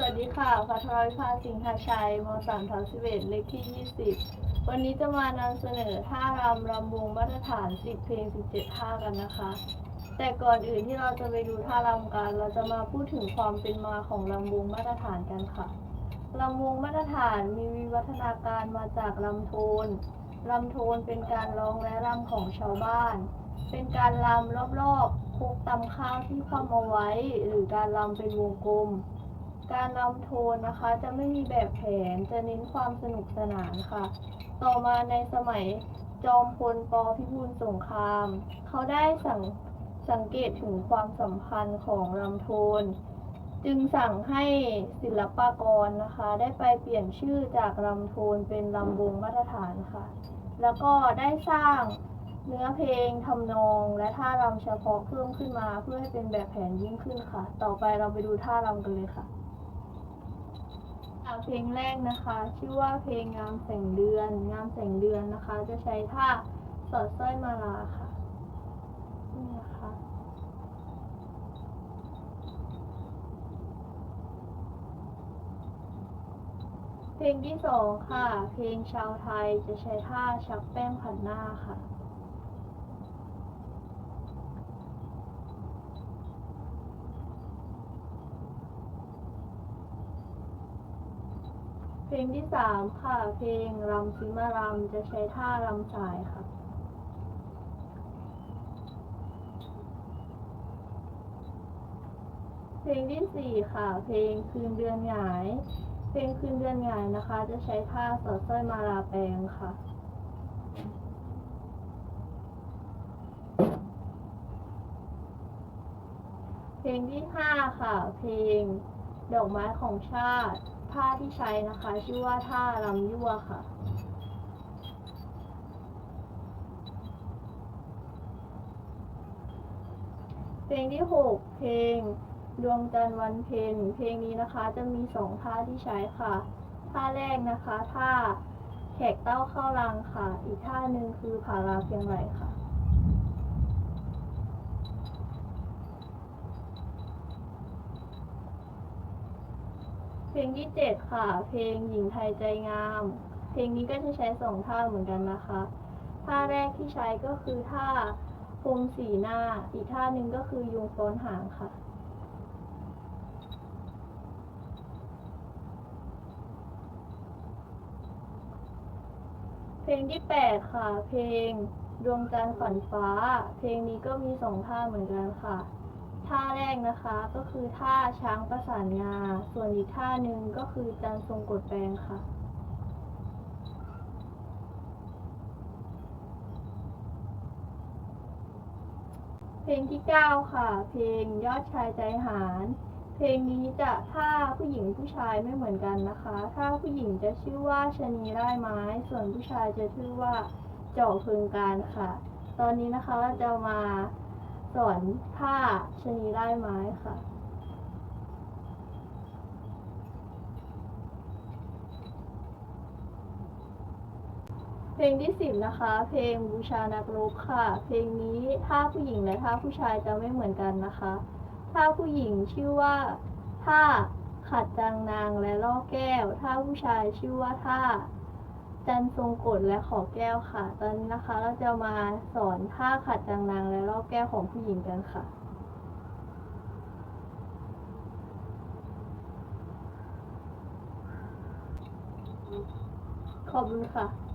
สวัสดีค่ะพัทรวิภาสิงหาชัยมสามทับสิบเอ็ดเลขที่ยี่สิบวันนี้จะมานำเสนอท่ารำรำวงมาตรฐานสิบเพลงสิบเจ็ดท่ากันนะคะ แต่ก่อนอื่นที่เราจะไปดูท่ารำกัน เราจะมาพูดถึงความเป็นมาของลำวงมาตรฐานกันค่ะลำวงมาตรฐานมีวิวัฒนาการมาจากลำโทนลำโทนเป็นการร้องและรำของชาวบ้าน เป็นการรำรอบๆคุกตำข้าวที่คว่ำเอาไว้ หรือการรำเป็นวงกลม การรำโทนนะคะ จะไม่มีแบบแผนจะเน้นความสนุกสนานค่ะ ต่อมาในสมัยจอมพลปพิบูลสงคราม เขาได้สังสังเกตถึงความสัมพันธ์ของลำโทน จึงสั่งให้ศิลปากรนะคะ ได้ไปเปลี่ยนชื่อจากลำโทนเป็นลำวงมาตรฐานค่ะ แล้วก็ได้สร้างเนื้อเพลงทำนองและท่ารำเฉพาะเพิ่มขึ้นมาเพื่อให้เป็นแบบแผนยิ่งขึ้นค่ะ ต่อไปเราไปดูท่ารำกันเลยค่ะ เพลงแรกนะคะ ชื่อว่าเพลงงามแสงเดือน งามแสงเดือนนะคะ จะใช้ท่าสอดสร้อยมาลาค่ะนี่นะคะเพลงที่สองค่ะ เพลงชาวไทยจะใช้ท่าชักแป้งผัดหน้าค่ะ เพลงที่สามค่ะ เพลงรำซิมารำจะใช้ท่ารำสายค่ะเพลงที่สี่ค่ะ เพลงคืนเดือนหงาย เพลงคืนเดือนหงายนะคะ จะใช้ท่าสอดสร้อยมาลาแปลงค่ะ เพลงที่ห้าค่ะ เพลงดอกไม้ของชาติ ท่าที่ใช้นะคะ ชื่อว่าท่ารำยั่วค่ะ เพลงที่หกเพลงดวงจันทร์วันเพ็ญเพลงนี้นะคะจะมีสองท่าที่ใช้ค่ะ ท่าแรกนะคะ ท่าแขกเต้าเข้ารังค่ะ อีกท่าหนึ่งคือผาลาเพียงไหลค่ะ เพ ลงที่เจ็ดค่ะ เพลงหญิงไทยใจงาม เพลงนี้ก็จะใช้สองท่าเหมือนกันนะคะ ท่าแรกที่ใช้ก็คือท่าพรมสีหน้า อีกท่าหนึ่งก็คือยุงฟ้อนหางค่ะเพลงที่แปดค่ะ เพลงดวงจันทร์ฝันฟ้า เพลงนี้ก็มีสองท่าเหมือนกันค่ะ ท่าแรกนะคะก็คือท่าช้างประสานงา ส่วนอีกท่าหนึ่งก็คือจันทร์ทรงกดแปลงค่ะเพลงที่เก้าค่ะ เพลงยอดชายใจหาร เพลงนี้จะท่าผู้หญิงผู้ชายไม่เหมือนกันนะคะ ถ้าผู้หญิงจะชื่อว่าชะนีไร่ไม้ ส่วนผู้ชายจะชื่อว่าเจาะเพึงการค่ะ ตอนนี้นะคะเราจะมา อนท่าชนีไร่ไม้ค่ะ เพลงที่สิบนะคะ เพลงบูชานักรบค่ะ เพลงนี้ท่าผู้หญิงและท่าผู้ชายจะไม่เหมือนกันนะคะท่าผู้หญิงชื่อว่าท่าขัดจังนางและล่อแก้วท่าผู้ชายชื่อว่าท่า จันทรงกฎและขอแก้วค่ะ ตอนนี้นะคะเราจะมาสอนท่าขัดจังนางและรอบแก้วของผู้หญิงกันค่ะ ขอบคุณค่ะ